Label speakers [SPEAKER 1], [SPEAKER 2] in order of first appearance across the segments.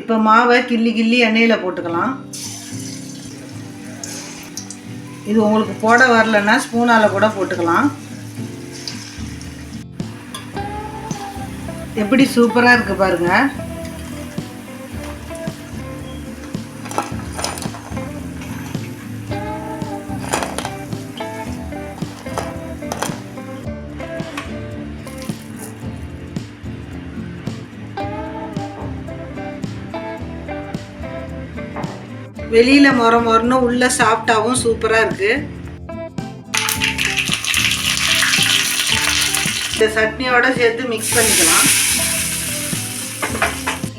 [SPEAKER 1] இப்போ மாவை கிள்ளி கிள்ளி எண்ணெயில் போட்டுக்கலாம். இது உங்களுக்கு போட வரலன்னா ஸ்பூனால் கூட போட்டுக்கலாம். எப்படி சூப்பராக இருக்குது பாருங்கள் வெளியில மொர மொரன்னு உள்ள சாஃப்டாகவும் சூப்பரா இருக்கு. இந்த சட்னியோட சேர்த்து மிக்ஸ் பண்ணிக்கலாம்.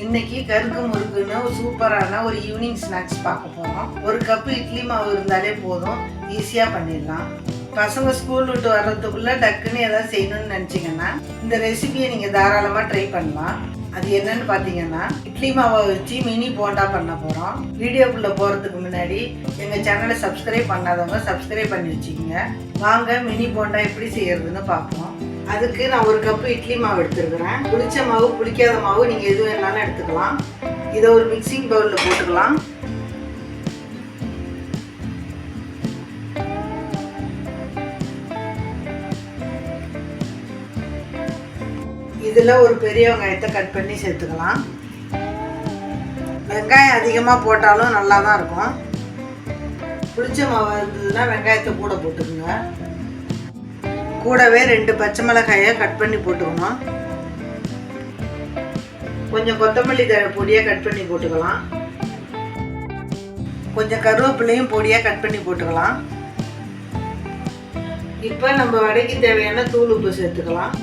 [SPEAKER 1] இன்னைக்கு கருக்கு முறுக்குன்னு ஒரு சூப்பரான ஒரு ஈவினிங் ஸ்நாக்ஸ் பார்க்க போகிறோம் ஒரு கப்பு இட்லி மாவு இருந்தாலே போதும். ஈஸியாக பண்ணிடலாம். பசங்க ஸ்கூல் விட்டு வர்றதுக்குள்ளே டக்குன்னு எதாவது செய்யணும்னு நினச்சிங்கன்னா இந்த ரெசிபியை நீங்கள் தாராளமாக ட்ரை பண்ணலாம். அது என்னன்னு பார்த்தீங்கன்னா இட்லி மாவை வச்சு மினி போண்டா பண்ண போகிறோம் வீடியோக்குள்ளே போகிறதுக்கு முன்னாடி எங்கள் சேனலை சப்ஸ்கிரைப் பண்ணாதவங்க சப்ஸ்கிரைப் பண்ணி வச்சுக்கோங்க. வாங்க மினி போண்டா எப்படி செய்யறதுன்னு பார்ப்போம் அதுக்கு நான் ஒரு கப்பு இட்லி மாவு எடுத்துருக்குறேன். புளிச்ச மாவு புளிக்காத மாவு நீங்கள் எது வேணாலும் எடுத்துக்கலாம். இதை ஒரு மிக்சிங் பவுலில் போட்டுக்கலாம். இதில் ஒரு பெரிய வெங்காயத்தை கட் பண்ணி சேர்த்துக்கலாம். வெங்காயம் அதிகமாக போட்டாலும் நல்லா தான் இருக்கும். புளிச்ச மாவு இருந்ததுன்னா வெங்காயத்தை கூட போட்டுக்கோங்க. கூடவே ரெண்டு பச்சை மிளகாயை கட் பண்ணி போட்டுக்கணும். கொஞ்சம் கொத்தமல்லி தழை பொடியாக கட் பண்ணி போட்டுக்கலாம். கொஞ்சம் கருவேப்பிலையும் பொடியாக கட் பண்ணி போட்டுக்கலாம். இப்போ நம்ம வடைக்கு தேவையான தூள் உப்பு சேர்த்துக்கலாம்.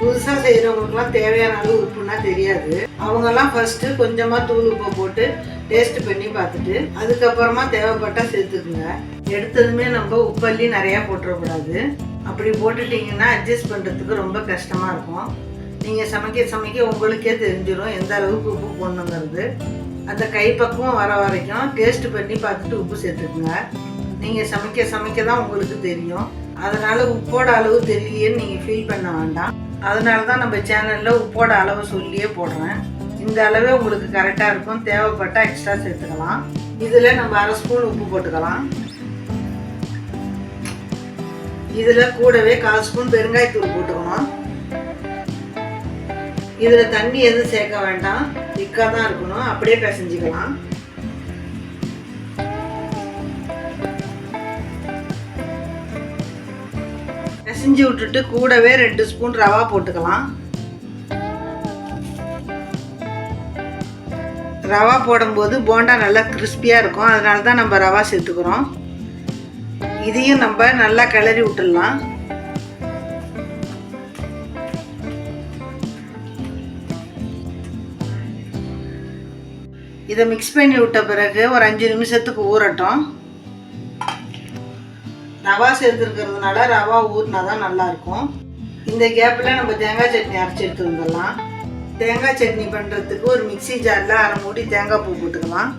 [SPEAKER 1] புதுசாக செய்கிறவங்களுக்குலாம் தேவையான அளவு உப்புனா தெரியாது. அவங்கெல்லாம் ஃபஸ்ட்டு கொஞ்சமாக தூள் உப்பை போட்டு டேஸ்ட் பண்ணி பார்த்துட்டு அதுக்கப்புறமா தேவைப்பட்டால் சேர்த்துக்குங்க. எடுத்ததுமே நம்ம உப்பள்ளி நிறையா போட்டுறக்கூடாது. அப்படி போட்டுட்டிங்கன்னா அட்ஜஸ்ட் பண்ணுறதுக்கு ரொம்ப கஷ்டமாக இருக்கும். நீங்கள் சமைக்க சமைக்க உங்களுக்கே தெரிஞ்சிடும் எந்த அளவுக்கு உப்பு போடணுங்கிறது. அந்த கைப்பக்குவம் வர வரைக்கும் டேஸ்ட் பண்ணி பார்த்துட்டு உப்பு சேர்த்துக்குங்க. நீங்கள் சமைக்க சமைக்க தான் உங்களுக்கு தெரியும். அதனால் உப்போட அளவு தெரியலையேன்னு நீங்கள் ஃபீல் பண்ண வேண்டாம். அதனால தான் நம்ம சேனலில் உப்போட அளவு சொல்லியே போடுறேன். இந்த அளவே உங்களுக்கு கரெக்டாக இருக்கும். தேவைப்பட்டால் எக்ஸ்ட்ரா சேர்த்துக்கலாம். இதில் நம்ம அரை ஸ்பூன் உப்பு போட்டுக்கலாம். இதில் கூடவே கால் ஸ்பூன் பெருங்காயத்தூள் போட்டுக்கணும். இதில் தண்ணி எதுவும் சேர்க்க வேண்டாம். திக்காக தான் இருக்கணும். அப்படியே பிசைஞ்சிக்கலாம். பிசைஞ்சு விட்டுட்டு கூடவே ரெண்டு ஸ்பூன் ரவா போட்டுக்கலாம். ரவா போடும்போது போண்டா நல்லா கிறிஸ்பியாக இருக்கும். அதனால தான் நம்ம ரவா சேர்த்துக்கிறோம். இதையும் நம்ம நல்லா கிளறி விட்டுடலாம். இதை மிக்ஸ் பண்ணி விட்ட பிறகு ஒரு அஞ்சு நிமிஷத்துக்கு ஊறட்டும். ரவா சேர்த்துருக்கிறதுனால ரவா ஊறினா தான் நல்லாயிருக்கும். இந்த கேப்பில் நம்ம தேங்காய் சட்னி அரைச்சி எடுத்து வந்துடலாம் தேங்காய் சட்னி பண்ணுறதுக்கு ஒரு மிக்ஸி ஜாரில் அரை மூடி தேங்காய் பூ போட்டுக்கலாம்.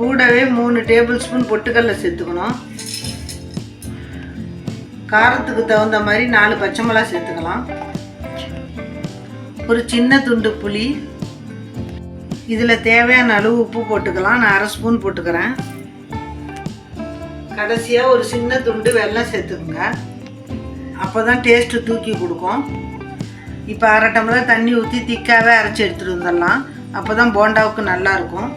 [SPEAKER 1] கூடவே மூணு டேபிள் ஸ்பூன் பொட்டுக்கடலை சேர்த்துக்கணும். காரத்துக்கு தகுந்த மாதிரி நாலு பச்சை மிளகா சேர்த்துக்கலாம். ஒரு சின்ன துண்டு புளி இதில் தேவையான அளவு உப்பு போட்டுக்கலாம். நான் அரை ஸ்பூன் போட்டுக்கிறேன். கடைசியாக ஒரு சின்ன துண்டு வெள்ளம் சேர்த்துக்குங்க. அப்போ தான் டேஸ்ட்டு தூக்கி கொடுக்கும். இப்போ அரை டம்ளர் தண்ணி ஊற்றி திக்காகவே அரைச்சி எடுத்துகிட்டு வந்துடலாம். அப்போ தான் போண்டாவுக்கு நல்லாயிருக்கும்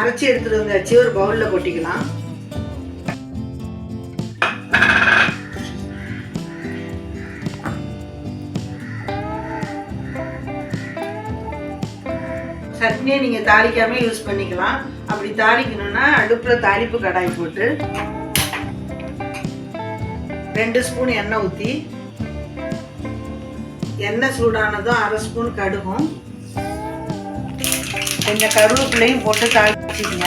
[SPEAKER 1] அரைச்சி எடுத்துகிட்டு வந்தாச்சு. ஒரு பவுலில் கொட்டிக்கலாம். சட்னியை நீங்கள் தாளிக்காமல் யூஸ் பண்ணிக்கலாம். அப்படி தாளிக்கணும்னா அடுப்பில் தாளிப்பு கடாய் போட்டு ரெண்டு ஸ்பூன் எண்ணெய் ஊற்றி எண்ணெய் சூடானதும் அரை ஸ்பூன் கடுகும். கொஞ்சம் கருவேப்பிலையும் போட்டு தாளிச்சிக்கங்க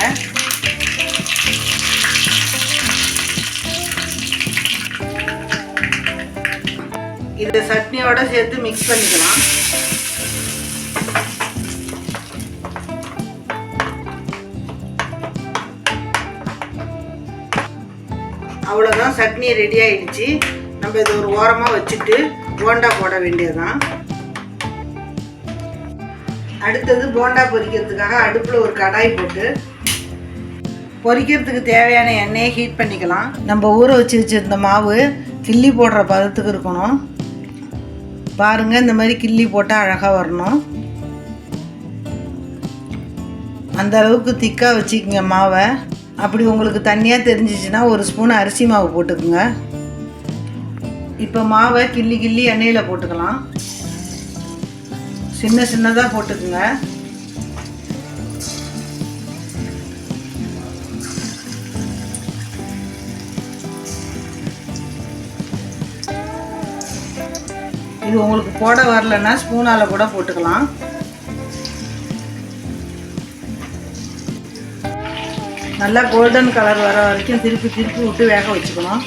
[SPEAKER 1] இதை சட்னியோட சேர்த்து மிக்ஸ் பண்ணிக்கலாம். அவ்வளோதான் சட்னி ரெடி ஆயிடுச்சு. நம்ம இது ஒரு ஓரமாக வச்சுட்டு போண்டா போட வேண்டியதுதான். அடுத்தது போண்டா பொரிக்கிறதுக்காக அடுப்பில் ஒரு கடாய் போட்டு பொரிக்கிறதுக்கு தேவையான எண்ணெயை ஹீட் பண்ணிக்கலாம். நம்ம ஊற வச்சு வச்சுருந்த மாவு கிள்ளி போடுற பதத்துக்கு இருக்கணும். பாருங்கள் இந்த மாதிரி கிள்ளி போட்டால் அழகாக வரணும். அந்த அளவுக்கு திக்காக வச்சுக்கோங்க மாவை. அப்படி உங்களுக்கு தண்ணியாக தெரிஞ்சிச்சுன்னா ஒரு ஸ்பூன் அரிசி மாவு போட்டுக்குங்க. இப்போ மாவை கிள்ளி கிள்ளி எண்ணெயில் போட்டுக்கலாம். சின்ன சின்னதாக போட்டுக்குங்க. இது உங்களுக்கு போட வரலன்னா ஸ்பூனால் கூட போட்டுக்கலாம். நல்லா கோல்டன் கலர் வர வரைக்கும் திருப்பி திருப்பி விட்டு வேக வச்சுக்கணும்.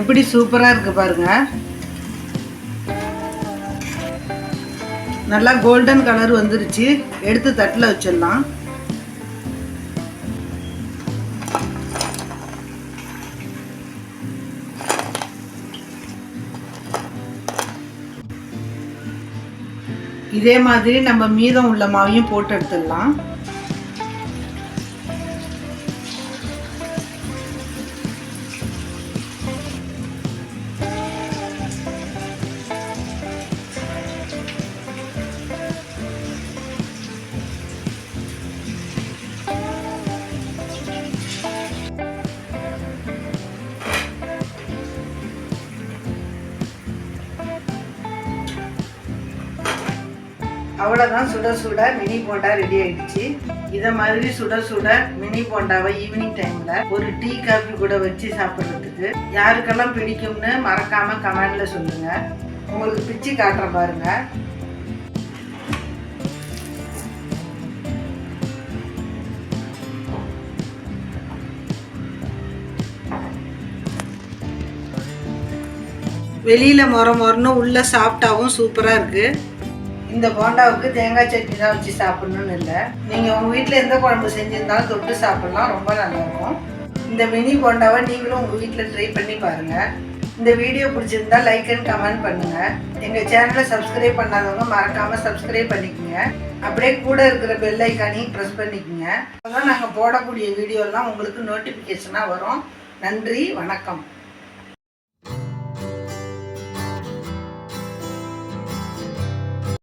[SPEAKER 1] எப்படி சூப்பராக இருக்குது பாருங்கள் நல்லா கோல்டன் கலர் வந்துருச்சு. எடுத்து தட்டில் வச்சிடலாம். இதே மாதிரி நம்ம மீதம் உள்ள மாவையும் போட்டு எடுத்துடலாம். அவ்வளோதான் சுட சுட மினி போண்டா ரெடி ஆயிடுச்சு. இதை மாதிரி சுட சுட மினி போண்டாவை ஈவினிங் டைம்ல ஒரு டீ காஃபி கூட வச்சு சாப்பிட்றதுக்கு யாருக்கெல்லாம் பிடிக்கும்னு மறக்காம கமெண்ட்ல சொல்லுங்க. உங்களுக்கு பிச்சு காட்டுற பாருங்க. வெளியில மொர மொரன்னு உள்ள சாப்பிட்டாவும் சூப்பரா இருக்கு. இந்த போண்டாவுக்கு தேங்காய் சட்னி தான் வச்சு சாப்பிடணும்னு இல்லை. நீங்கள் உங்கள் வீட்டில் எந்த குழம்பு செஞ்சுருந்தாலும் தொட்டு சாப்பிட்லாம் ரொம்ப நல்லாயிருக்கும் இந்த மினி போண்டாவை நீங்களும் உங்கள் வீட்டில் ட்ரை பண்ணி பாருங்கள் இந்த வீடியோ பிடிச்சிருந்தா லைக் அண்ட் கமெண்ட் பண்ணுங்கள் எங்கள் சேனலை சப்ஸ்கிரைப் பண்ணாதவங்க மறக்காமல் சப்ஸ்கிரைப் பண்ணிக்கோங்க. அப்படியே கூட இருக்கிற பெல் ஐக்கானையும் ப்ரெஸ் பண்ணிக்கோங்க. அப்போ தான் நாங்கள் போடக்கூடிய வீடியோலாம் உங்களுக்கு நோட்டிஃபிகேஷனாக வரும். நன்றி வணக்கம்.